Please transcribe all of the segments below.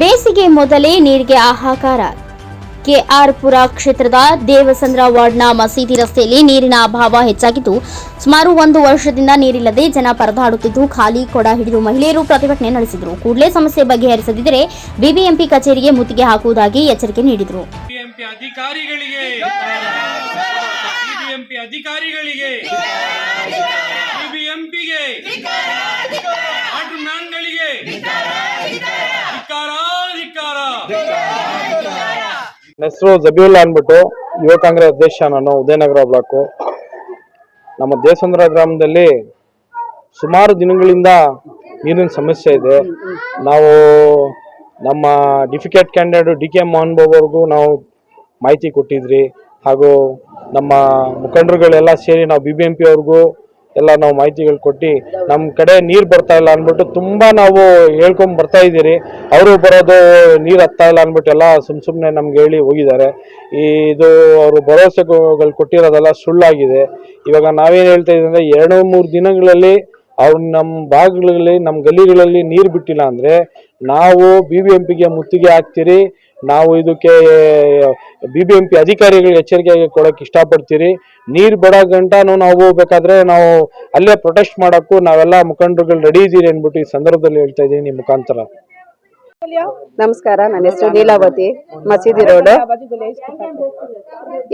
ಬೇಸಿಗೆ ಮೊದಲೇ ನೀರಿಗೆ ಹಾಹಾಕಾರ. ಕೆಆರ್ ಪುರ ಕ್ಷೇತ್ರದ ದೇವಸಂದ್ರ ವಾರ್ಡ್ನ ಮಸೀದಿ ರಸ್ತೆಯಲ್ಲಿ ನೀರಿನ ಅಭಾವ ಹೆಚ್ಚಾಗಿದ್ದು, ಸುಮಾರು ಒಂದು ವರ್ಷದಿಂದ ನೀರಿಲ್ಲದೆ ಜನ ಪರದಾಡುತ್ತಿದ್ದು, ಖಾಲಿ ಕೊಡ ಹಿಡಿದು ಮಹಿಳೆಯರು ಪ್ರತಿಭಟನೆ ನಡೆಸಿದರು. ಕೂಡಲೇ ಸಮಸ್ಯೆ ಬಗೆಹರಿಸದಿದ್ದರೆ ಬಿಬಿಎಂಪಿ ಕಚೇರಿಗೆ ಮುತ್ತಿಗೆ ಹಾಕುವುದಾಗಿ ಎಚ್ಚರಿಕೆ ನೀಡಿದರು. ಅಧಿಕಾರಿಗಳಿಗೆ ಬಿಬಿಎಂಪಿ ಅಧಿಕಾರಿಗಳಿಗೆ ಬಿಬಿಎಂಪಿಗೆ ಮ್ಯಾನ್ಗಳಿಗೆ ಧಿಕ್ಕಾರ ಧಿಕ್ಕಾರ ನನ್ನ ಹೆಸರು ಜಬೀವುಲ್ಲಾ ಅಂದ್ಬಿಟ್ಟು ಯುವ ಕಾಂಗ್ರೆಸ್ ಅಧ್ಯಕ್ಷ ನಾನು, ಉದಯನಗರ ಬ್ಲಾಕು. ನಮ್ಮ ದೇಸಂದ್ರ ಗ್ರಾಮದಲ್ಲಿ ಸುಮಾರು ದಿನಗಳಿಂದ ನೀರಿನ ಸಮಸ್ಯೆ ಇದೆ. ನಾವು ನಮ್ಮ ಡಿಫಿಕೇಟ್ candidate D K Mohan Babu ಅವ್ರಿಗೂ ನಾವು ಮಾಹಿತಿ ಕೊಟ್ಟಿದ್ರಿ. ಹಾಗೂ ನಮ್ಮ ಮುಖಂಡರುಗಳೆಲ್ಲ ಸೇರಿ ನಾವು ಬಿ ಬಿ ಎಂ ಪಿ ಅವ್ರಿಗೂ ಎಲ್ಲ ನಾವು ಮಾಹಿತಿಗಳು ಕೊಟ್ಟು ನಮ್ಮ ಕಡೆ ನೀರು ಬರ್ತಾ ಇಲ್ಲ ಅಂದ್ಬಿಟ್ಟು ತುಂಬ ನಾವು ಹೇಳ್ಕೊಂಡು ಬರ್ತಾ ಇದ್ದೀರಿ. ಅವರು ಬರೋದು ನೀರು ಹತ್ತಾ ಇಲ್ಲ ಅಂದ್ಬಿಟ್ಟು ಎಲ್ಲ ಸುಮ್ ಸುಮ್ಮನೆ ನಮ್ಗೆ ಹೇಳಿ ಹೋಗಿದ್ದಾರೆ. ಇದು ಅವರು ಭರವಸೆಗಳು ಕೊಟ್ಟಿರೋದೆಲ್ಲ ಸುಳ್ಳಾಗಿದೆ. ಇವಾಗ ನಾವೇನು ಹೇಳ್ತಾ ಇದ್ದೀವಿ ಅಂದರೆ ಎರಡು ಮೂರು ದಿನಗಳಲ್ಲಿ ಅವ್ರು ನಮ್ಮ ಭಾಗಗಳಲ್ಲಿ ನಮ್ಮ ಗಲ್ಲಿಗಳಲ್ಲಿ ನೀರು ಬಿಟ್ಟಿಲ್ಲ ಅಂದರೆ ನಾವು ಬಿ ಬಿ ಎಂ ಪಿಗೆ ಮುತ್ತಿಗೆ ಹಾಕ್ತೀರಿ. ನಾವು ಇದಕ್ಕೆ ಬಿ ಬಿ ಎಂ ಪಿ ಅಧಿಕಾರಿಗಳಿಗೆ ಎಚ್ಚರಿಕೆ ಕೊಡೋಕೆ ಇಷ್ಟಪಡ್ತೀರಿ. ನೀರು ಬಡ ಗಂಟನೂ ನಾವು ಹೋಗ್ಬೇಕಾದ್ರೆ ನಾವು ಅಲ್ಲೇ ಪ್ರೊಟೆಸ್ಟ್ ಮಾಡೋಕ್ಕೂ ನಾವೆಲ್ಲ ಮುಖಂಡರುಗಳು ರೆಡಿ ಇದ್ದೀರಿ ಅಂದ್ಬಿಟ್ಟು ಈ ಸಂದರ್ಭದಲ್ಲಿ ಹೇಳ್ತಾ ಇದ್ದೀನಿ ನಿಮ್ಮ ಮುಖಾಂತರ. ನಮಸ್ಕಾರ, ನನ್ನ ಹೆಸರು ಲೀಲಾವತಿ ಮಸೀದಿ ರೋಡ್.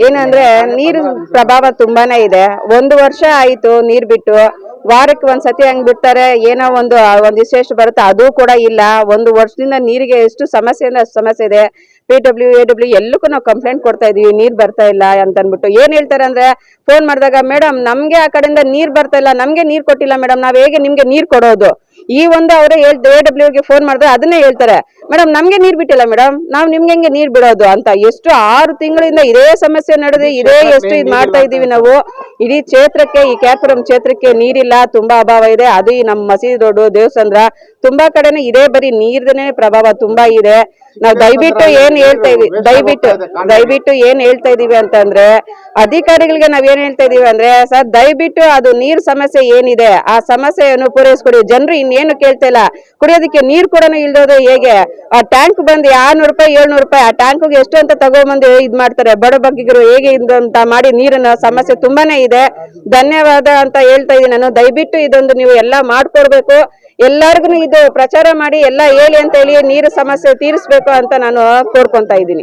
ಏನಂದ್ರೆ ನೀರು ಪ್ರಭಾವ ತುಂಬಾನೇ ಇದೆ. ಒಂದು ವರ್ಷ ಆಯ್ತು ನೀರ್ ಬಿಟ್ಟು. ವಾರಕ್ಕೆ ಒಂದ್ ಸತಿ ಹಂಗ್ ಬಿಡ್ತಾರೆ ಏನೋ ಒಂದು ಒಂದ್ ವಿಶೇಷ ಬರುತ್ತೆ ಅದು ಕೂಡ ಇಲ್ಲ. ಒಂದು ವರ್ಷದಿಂದ ನೀರಿಗೆ ಎಷ್ಟು ಸಮಸ್ಯೆ ಅಂದ್ರೆ ಅಷ್ಟು ಸಮಸ್ಯೆ ಇದೆ. ಪಿ ಡಬ್ಲ್ಯೂ ಎ ಡಬ್ಲ್ಯೂ ಎಲ್ಲಕ್ಕೂ ನಾವು ಕಂಪ್ಲೇಂಟ್ ಕೊಡ್ತಾ ಇದೀವಿ ನೀರ್ ಬರ್ತಾ ಇಲ್ಲ ಅಂತ ಅನ್ಬಿಟ್ಟು ಏನ್ ಹೇಳ್ತಾರೆ ಅಂದ್ರೆ ಫೋನ್ ಮಾಡಿದಾಗ ಮೇಡಮ್ ನಮ್ಗೆ ಆ ಕಡೆಯಿಂದ ನೀರ್ ಬರ್ತಾ ಇಲ್ಲ ನಮ್ಗೆ ನೀರ್ ಕೊಟ್ಟಿಲ್ಲ ಮೇಡಮ್ ನಾವ್ ಹೇಗೆ ನಿಮ್ಗೆ ನೀರ್ ಕೊಡೋದು? ಈ ಒಂದು ಅವರೇ ಹೇಳ್ ಎ ಡಬ್ಲ್ಯೂಗೆ ಫೋನ್ ಮಾಡಿದ್ರೆ ಅದನ್ನೇ ಹೇಳ್ತಾರೆ. ಮೇಡಮ್ ನಮ್ಗೆ ನೀರ್ ಬಿಟ್ಟಿಲ್ಲ ಮೇಡಮ್ ನಾವ್ ನಿಮ್ಗೆ ಹೆಂಗೆ ನೀರ್ ಬಿಡೋದು? ಅಂತ. ಎಷ್ಟು ಆರು ತಿಂಗಳಿಂದ ಇದೇ ಸಮಸ್ಯೆ ನಡೆದು ಇದೇ ಎಷ್ಟು ಇದ್ ಮಾಡ್ತಾ ಇದೀವಿ ನಾವು. ಇಡೀ ಕ್ಷೇತ್ರಕ್ಕೆ, ಈ ಕ್ಯಾಪುರಂ ಕ್ಷೇತ್ರಕ್ಕೆ ನೀರಿಲ್ಲ, ತುಂಬಾ ಅಭಾವ ಇದೆ. ಅದು ಈ ನಮ್ಮ ಮಸೀದಿ ದೊಡ್ಡ ದೇವಸಂದ್ರ ತುಂಬಾ ಕಡೆನೆ ಇದೇ ಬರೀ ನೀರ್ದನೆ ಪ್ರಭಾವ ತುಂಬಾ ಇದೆ. ನಾವ್ ದಯವಿಟ್ಟು ಏನ್ ಹೇಳ್ತಾ ಇದೀವಿ, ದಯವಿಟ್ಟು ದಯವಿಟ್ಟು ಏನ್ ಹೇಳ್ತಾ ಇದೀವಿ ಅಂತಂದ್ರೆ, ಅಧಿಕಾರಿಗಳಿಗೆ ನಾವ್ ಏನ್ ಹೇಳ್ತಾ ಇದೀವಿ ಅಂದ್ರೆ, ಸರ್, ದಯವಿಟ್ಟು ಅದು ನೀರ್ ಸಮಸ್ಯೆ ಏನಿದೆ, ಆ ಸಮಸ್ಯೆಯನ್ನು ಪೂರೈಸ್ಕೊಡಿ. ಜನರು ಇನ್ನೇನು ಕೇಳ್ತಾ ಇಲ್ಲ. ಕುಡಿಯೋದಕ್ಕೆ ನೀರ್ ಕೂಡ ಇಲ್ದೋದು ಹೇಗೆ? ಆ ಟ್ಯಾಂಕ್ ಬಂದು ಆರ್ನೂರು ರೂಪಾಯಿ, ಏಳ್ನೂರು ರೂಪಾಯಿ, ಆ ಟ್ಯಾಂಕ್ಗೆ ಎಷ್ಟು ಅಂತ ತಗೊಂಡ್ಬಂದು ಇದ್ ಮಾಡ್ತಾರೆ. ಬಡ ಬಗ್ಗಿಗರು ಹೇಗೆ ಅಂತ ಮಾಡಿ ನೀರಿನ ಸಮಸ್ಯೆ ತುಂಬಾನೇ ಇದೆ. ಧನ್ಯವಾದ ಅಂತ ಹೇಳ್ತಾ ಇದೀನಿ ನಾನು. ದಯವಿಟ್ಟು ಇದೊಂದು ನೀವು ಎಲ್ಲಾ ಮಾಡ್ಕೊಡ್ಬೇಕು. ಎಲ್ಲಾರ್ಗು ಇದು ಪ್ರಚಾರ ಮಾಡಿ ಎಲ್ಲ ಹೇಳಿ ಅಂತ ಹೇಳಿ ನೀರು ಸಮಸ್ಯೆ ತೀರಿಸ್ಬೇಕು ಅಂತ ನಾನು ಕೋರ್ಕೊಂತ ಇದ್ದೀನಿ.